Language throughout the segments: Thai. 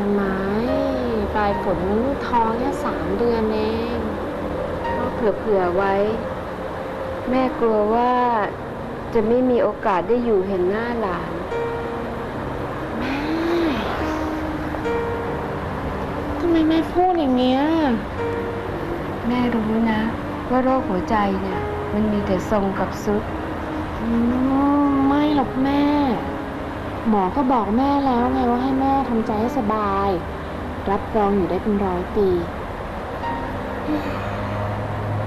ทำไม ปลายฝนท้องแค่สามเดือนเองก็เผื่อๆไว้ แม่กลัวว่าจะไม่มีโอกาสได้อยู่เห็นหน้าหลานทำไมแม่พูดอย่างเงี้ย แม่รู้นะ ว่าโรคหัวใจเนี่ย มันมีแต่ทรงกับซุดอืมไม่หรอกแม่ หมอก็บอกแม่แล้วไงว่าให้แม่ทำใจให้สบาย รับรองอยู่ได้เป็นร้อยปี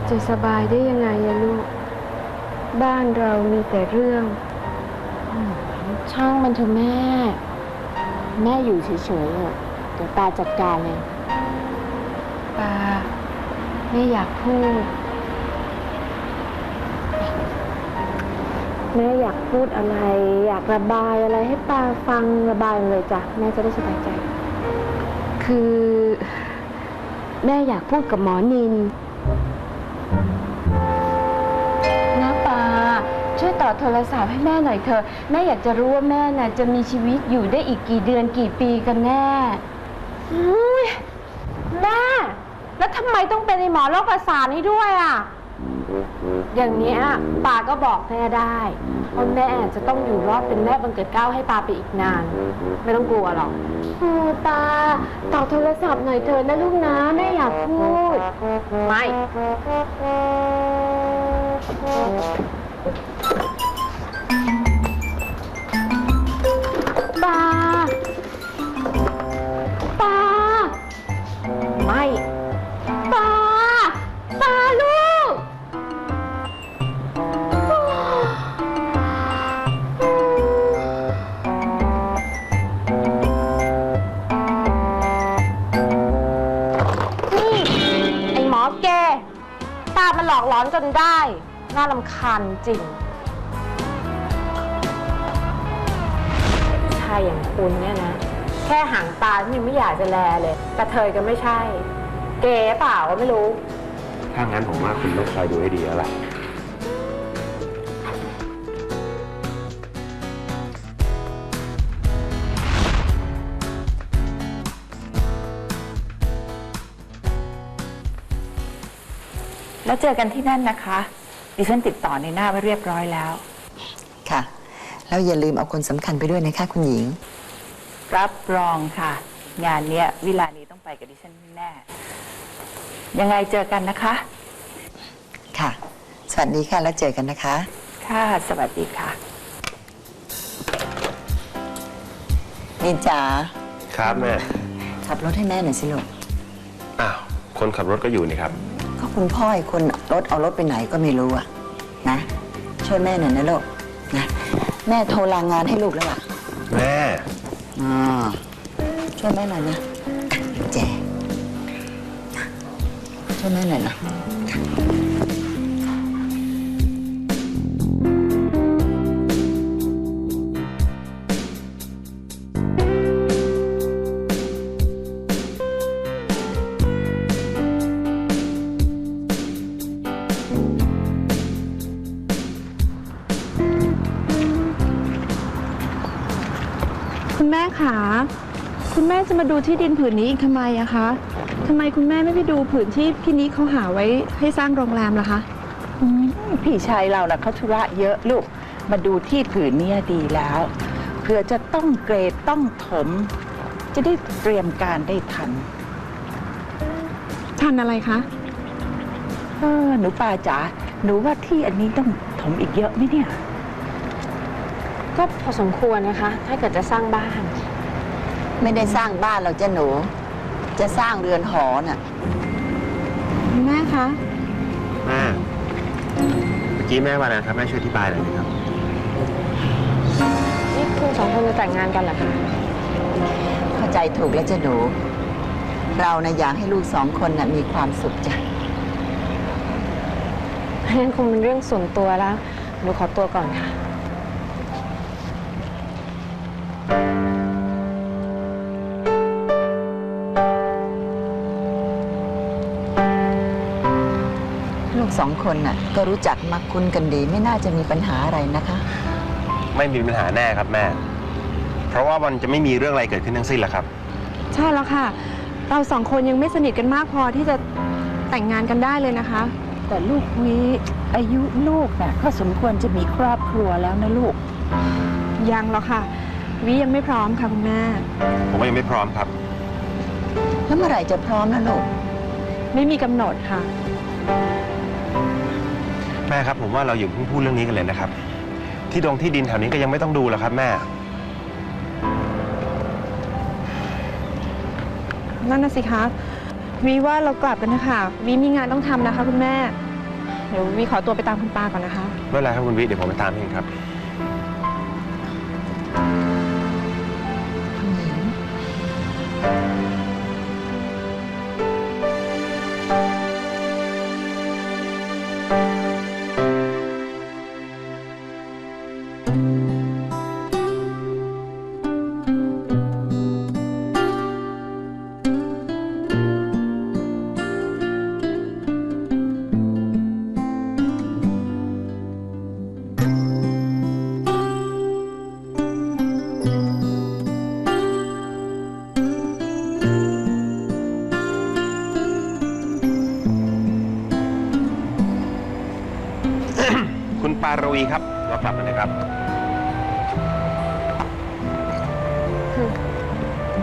จะสบายได้ยังไงอะลูก บ้านเรามีแต่เรื่อง ช่างมันเถอะแม่ แม่อยู่เฉยๆเถอะเดี๋ยวตาจัดการเอง ปาไม่อยากพูด แม่อยากพูดอะไร อยากระบายอะไรให้ตาฟังระบายมาเลยจ้ะแม่จะได้สบายใจ คือ แม่อยากพูดกับหมอนินนะปาช่วยต่อโทรศัพท์ให้แม่หน่อยเถอะแม่อยากจะรู้ว่าแม่น่ะจะมีชีวิตอยู่ได้อีกกี่เดือนกี่ปีกันแน่อุ๊ยแม่ แล้วทำไมต้องเป็นไอหมอโรคประสาทนี้ด้วยอะ อย่างเนี้ยปาก็บอกแม่ได้ว่าแม่จะต้องอยู่รอดเป็นแม่บังเกิดเกล้าให้ปาไปอีกนาน ไม่ต้องกลัวหรอกโอ้ตาต่อโทรศัพท์หน่อยเถอะนะลูกนะแม่อยากพูด ไม่ อกหลอนจนได้ น่าลำคาญจริงชายอย่างคุณเนี่ยนะ แค่หางตาที่ยังไม่อยากจะแลเลย แต่เธอก็ไม่ใช่ เก๋เปล่าก็ไม่รู้ ถ้างั้นผมว่าคุณต้องคอยดูให้ดีแล้วล่ะ แล้วเจอกันที่นั่นนะคะ ดิฉันติดต่อในหน้าไว้เรียบร้อยแล้ว ค่ะ แล้วอย่าลืมเอาคนสำคัญไปด้วยนะคะคุณหญิง รับรองค่ะ งานเนี้ยวิลานี้ต้องไปกับดิฉันแน่ ยังไงเจอกันนะคะ ค่ะ สวัสดีค่ะแล้วเจอกันนะคะ ค่ะ สวัสดีค่ะ นินจ๋าครับแม่ ขับรถให้แม่หน่อยสิลูก อ้าว คนขับรถก็อยู่นี่ครับก็ คุณพ่อไอ้คนรถเอารถไปไหนก็ไม่รู้อะนะ ช่วยแม่หน่อยนะลูกนะ แม่โทรลางานให้ลูกแล้วล่ะแม่ อ่าช่วยแม่หน่อยนะอะแจช่วยแม่หน่อยนะ ขาคุณแม่จะมาดูที่ดินผืนนี้อีกทำไมอะคะทำไมคุณแม่ไม่ไปดูผืนที่พี่นิกเขาหาไว้ให้สร้างโรงแรมล่ะคะอืมพี่ชายเรานะเขาธุระเยอะลูก มาดูที่ผืนเนี้ยดีแล้วเผื่อจะต้องเกรดต้องถม จะได้เตรียมการได้ทัน ทันอะไรคะเออหนูปาจ๋าหนูว่าที่อันนี้ต้องถมอีกเยอะไหมเนี่ย ก็พอสมควรนะคะ ถ้าเกิดจะสร้างบ้าน ไม่ได้สร้างบ้านเราจะหนู จะสร้างเรือนหอน่ะคุณแม่คะแม่เมื่อกี้แม่ว่าอะไรนะครับแม่ช่วยอธิบายหน่อยนะครับ นี่คุณสองคนจะแต่งงานกันเหรอคะเข้าใจถูกแล้วจ้ะหนู เรานะอยากให้ลูกสองคนน่ะมีความสุขจ้ะนั่นคงเป็นเรื่องส่วนตัวแล้วหนูขอตัวก่อนค่ะ องคนน่ะก็รู้จักมักคุ้นกันดี ไม่น่าจะมีปัญหาอะไรนะคะ ไม่มีปัญหาแน่ครับแม่ เพราะว่ามันจะไม่มีเรื่องอะไรเกิดขึ้นทั้งสิ้นแหละครับจใช่แล้วค่ะ เราสองคนยังไม่สนิทกันมากพอที่จะแต่งงานกันได้เลยนะคะ แต่ลูกวิอายุลูกน่ะก็สมควรจะมีครอบครัวแล้วนะลูก ยังหรอกค่ะ วิยังไม่พร้อมค่ะคุณแม่ ผมก็ยังไม่พร้อมครับ แล้วเมื่อไหร่จะพร้อมนะลูก ไม่มีกำหนดค่ะ แม่ครับผมว่าเราอย่าเพิ่งพูดเรื่องนี้กันเลยนะครับ ที่ดงที่ดินแถวนี้ก็ยังไม่ต้องดูแล้วครับ แม่ นั่นน่ะสิคะวิว่าเรากลับกันนะคะวิมีงานต้องทำนะคะ คุณแม่ เดี๋ยววิขอตัวไปตามคุณปาก่อนนะคะ ไม่เป็นไรครับคุณวิเดี๋ยวผมไปตามเองครับ คุณปารวีครับ เรากลับมาเลยครับ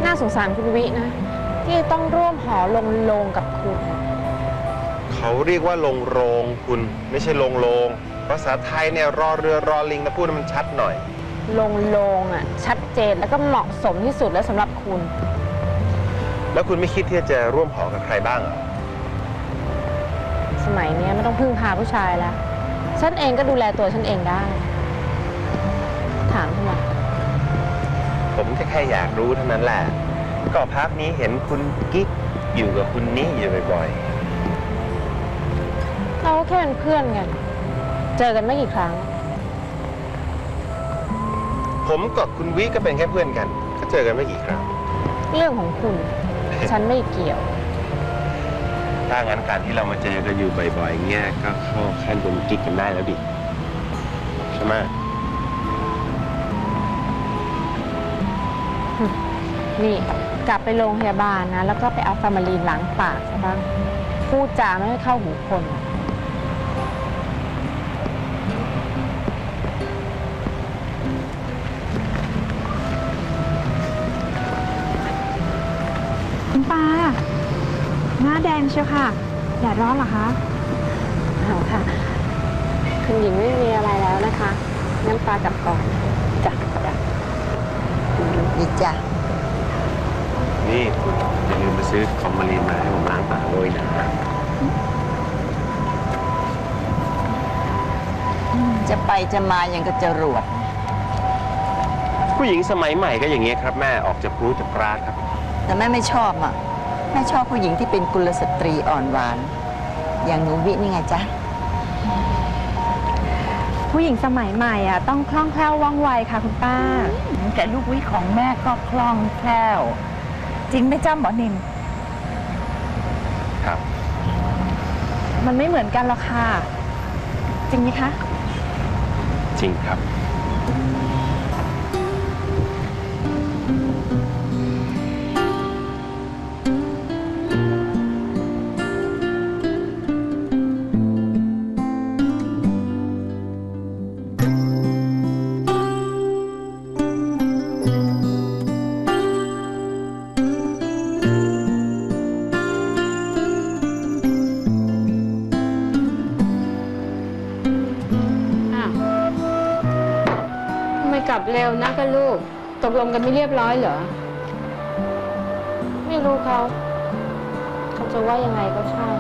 น่าสงสารคุณวินะ ที่ต้องร่วมหอลงโลงกับคุณ เขาเรียกว่าลงโรงคุณไม่ใช่ลงโลง ภาษาไทยเนี่ยรอเรือรอลิงนะพูดให้มันชัดหน่อย ลงโลงอะ ชัดเจนแล้วก็เหมาะสมที่สุดแล้วสำหรับคุณ แล้วคุณไม่คิดที่จะร่วมหอกับใครบ้างเหรอสมัยเนี้ยไม่ต้องพึ่งพาผู้ชายแล้ว ฉันเองก็ดูแลตัวฉันเองได้ ถามทำไมผมแค่แค่อยากรู้เท่านั้นแหละ ก็พักนี้เห็นคุณกิ๊กอยู่กับคุณนี่อยู่บ่อยเราก็แค่เป็นเพื่อนกัน เจอกันไม่กี่ครั้ง ๆ ผมกับคุณวิก็เป็นแค่เพื่อนกัน ก็เจอกันไม่กี่ครั้ง เรื่องของคุณ ฉันไม่เกี่ยว ถ้างั้นการที่เรามาเจอกันอยู่บ่อยๆเงี้ยก็เข้าขั้นเป็นกิ๊กกันได้แล้วดิใช่ไหมนี่กลับไปโรงพยาบาลนะ แล้วก็ไปเอาฟาร์มาลีนล้างปากซะบ้างพูดจาไม่ให้เข้าหูคนคุณปา หน้าแดงเชียวค่ะแดดร้อนเหรอคะเอาค่ะ คุณหญิงไม่มีอะไรแล้วนะคะ งั้นปลากลับก่อนจ้ะจ้ะดีจ้ะนี่คุณอย่าลืมไปซื้อคอมมารีนมาให้ผมล้างปากด้วยนะจะไปจะมายังกระจรวด ผู้หญิงสมัยใหม่ก็อย่างเงี้ยครับแม่ออกจะพรู้จะปราดครับ แต่แม่ไม่ชอบอะ แม่ชอบผู้หญิงที่เป็นกุลสตรีอ่อนหวาน อย่างหนูวินี่ไงจ๊ะ ผู้หญิงสมัยใหม่อะต้องคล่องแคล่วว่องไวค่ะคุณป้า แต่ลูกวิของแม่ก็คล่องแคล่ว จริงไหมจ้าหมอนินครับ มันไม่เหมือนกันหรอกค่ะ จริงไหมคะ จริงครับ กลับเร็วนะก็ลูก ตกลงกันไม่เรียบร้อยเหรอ ไม่รู้เขาเขาจะว่ายังไงก็ช่าง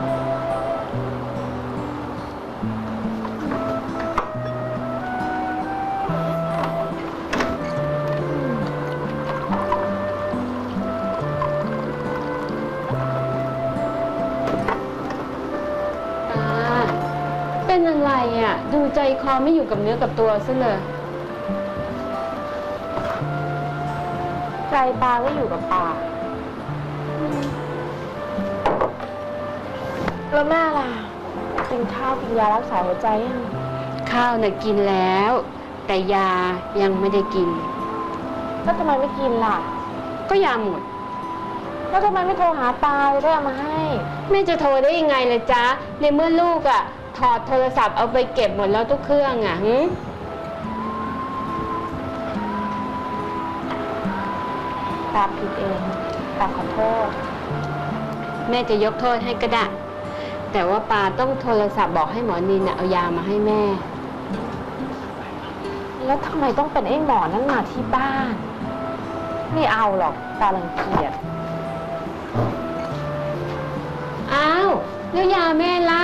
ตาเป็นอะไรอะ ดูใจคอไม่อยู่กับเนื้อกับตัวซะเลย ใจปลาก็อยู่กับปลาแล้วแม่ล่ะกินข้าวกินยารักษาหัวใจยังข้าวน่ะกินแล้ว แต่ยายังไม่ได้กิน แล้วทำไมไม่กินล่ะ ก็ยาหมด แล้วทำไมไม่โทรหาปาจะได้เอามาให้ แม่จะโทรได้ยังไงล่ะจ๊ะ ในเมื่อลูกอะถอดโทรศัพท์เอาไปเก็บหมดแล้วทุกเครื่องอะหึ ปาผิดเองปาขอโทษ แม่จะยกโทษให้ก็ได้ แต่ว่าปาต้องโทรศัพท์บอกให้หมอนินน่ะเอายามาให้แม่ แล้วทำไมต้องเป็นไอ้หมอนั่นมาที่บ้าน ไม่เอาหรอกปารังเกียจอ้าวแล้วยาแม่ล่ะ